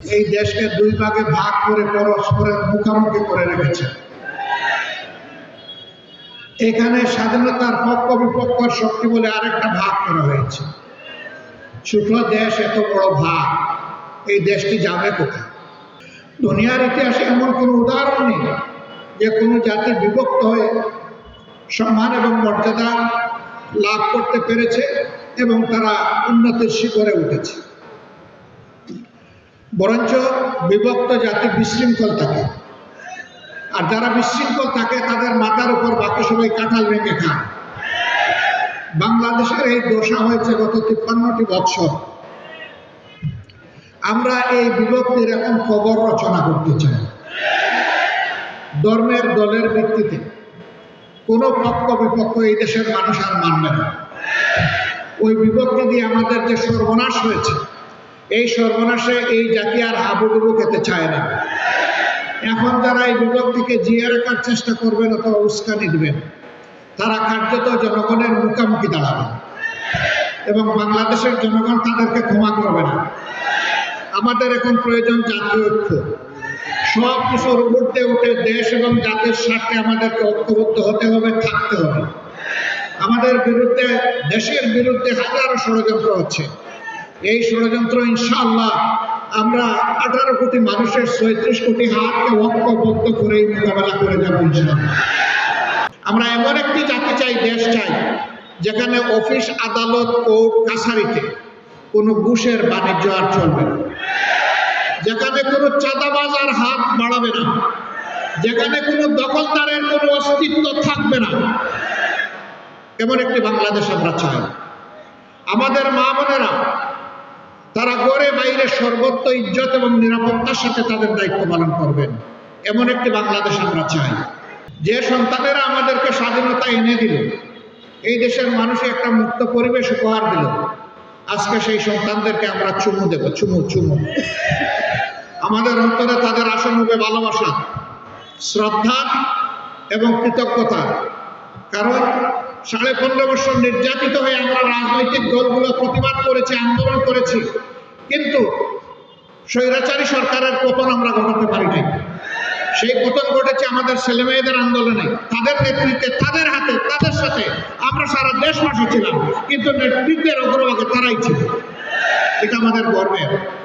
এই দেশকে দুই ভাগে ভাগ করে পরস্পরের মুখোমুখি করে রেখেছে। এখানে স্বাধীনতার পক্ষ বিপক্ষের শক্তি বলে আরেকটা ভাগ করা হয়েছে। ছোট দেশ এত বড় ভাগ, এই দেশটি যাবে কোথায়? দুনিয়ার ইতিহাসে এমন কোনো উদাহরণ নেই যে কোনো জাতি বিভক্ত হয়ে সম্মান এবং মর্যাদা লাভ করতে পেরেছে এবং তারা উন্নতির শিখরে উঠেছে। বরঞ্চ বিভক্ত জাতি বিশৃঙ্খল থাকে। আর যারা বিশৃঙ্খল থাকে, তাদের মাথার উপর বাকি সবাই কাঁঠাল ভেঙে খায়। বাংলাদেশের এই দশা হয়েছে গত তিপ্পান্নটি বৎসর। আমরা এই বিভক্তির এখন খবর রচনা করতে চাই। ধর্মের দলের ভিত্তিতে কোনো পক্ষ বিপক্ষ এই দেশের মানুষ আর মানবে না। ওই বিভক্তি দিয়ে আমাদের যে সর্বনাশ হয়েছে এই সর্বনাশে এই জাতি আর হাবুডুবু খেতে চায় না। এখন যারা এই বিভক্তিকে জিয়ে রাখার চেষ্টা করবেন অথবা উস্কানি দিবেন তারা কার্যত জনগণের মুখোমুখি দাঁড়াবে। এবং বাংলাদেশের জনগণ তাদেরকে ক্ষমা করবে না। আমাদের এখন প্রয়োজন জাতীয় ঐক্য। সব কিছুর উঠতে উঠে দেশ এবং জাতির স্বার্থে আমাদেরকে ঐক্যবদ্ধ হতে হবে, থাকতে হবে। আমাদের বিরুদ্ধে, দেশের বিরুদ্ধে হাজারো ষড়যন্ত্র হচ্ছে। এই ষড়যন্ত্র ইনশাআল্লাহ আমরা আঠারো কোটি মানুষের ছয়ত্রিশ কোটি হাতকে ঐক্যবদ্ধ করেই মোকাবেলা করে যাব আমরা এমন একটি জাতি চাই, দেশ চাই, যেখানে অফিস, আদালত, কোর্ট, কাছারিতে কোনো ঘুষের বাণিজ্য আর চলবে না। যেখানে কোনো চাঁদাবাজ আর হাত বাড়াবে না। যেখানে কোনো দখলদারের কোনো অস্তিত্ব থাকবে না। এমন একটি বাংলাদেশ আমরা চাই। আমাদের মা বোনেরা তারা গড়ে বাইরে সর্বত্র ইজ্জত এবং নিরাপত্তার সাথে তাদের দায়িত্ব পালন করবেন। এমন একটি বাংলাদেশ আমরা চাই। যে সন্তানেরা আমাদেরকে স্বাধীনতা এনে দিল, এই দেশের মানুষে একটা মুক্ত পরিবেশ উপহার দিল। আজকে সেই সন্তানদেরকে আমরা চুমু দেব, চুমু চুমু। আমাদের অন্তরে তাদের আসন হবে ভালোবাসা, শ্রদ্ধা এবং কৃতজ্ঞতা। কারণ সাড়ে পনেরো বছর নির্যাতিত হয়ে আমরা রাজনৈতিক দলগুলো প্রতিবাদ করেছি, আন্দোলন করেছি। কিন্তু স্বৈরাচারী সরকারের পতন আমরা ঘটাতে পারি নাই সেই পতন ঘটেছে আমাদের ছেলে মেয়েদের আন্দোলনে। তাদের নেতৃত্বে, তাদের হাতে, তাদের সাথে আমরা সারা দেশবাসী ছিলাম, কিন্তু নেতৃত্বের অগ্রভাগে তারাই ছিল। এটা আমাদের গর্বের।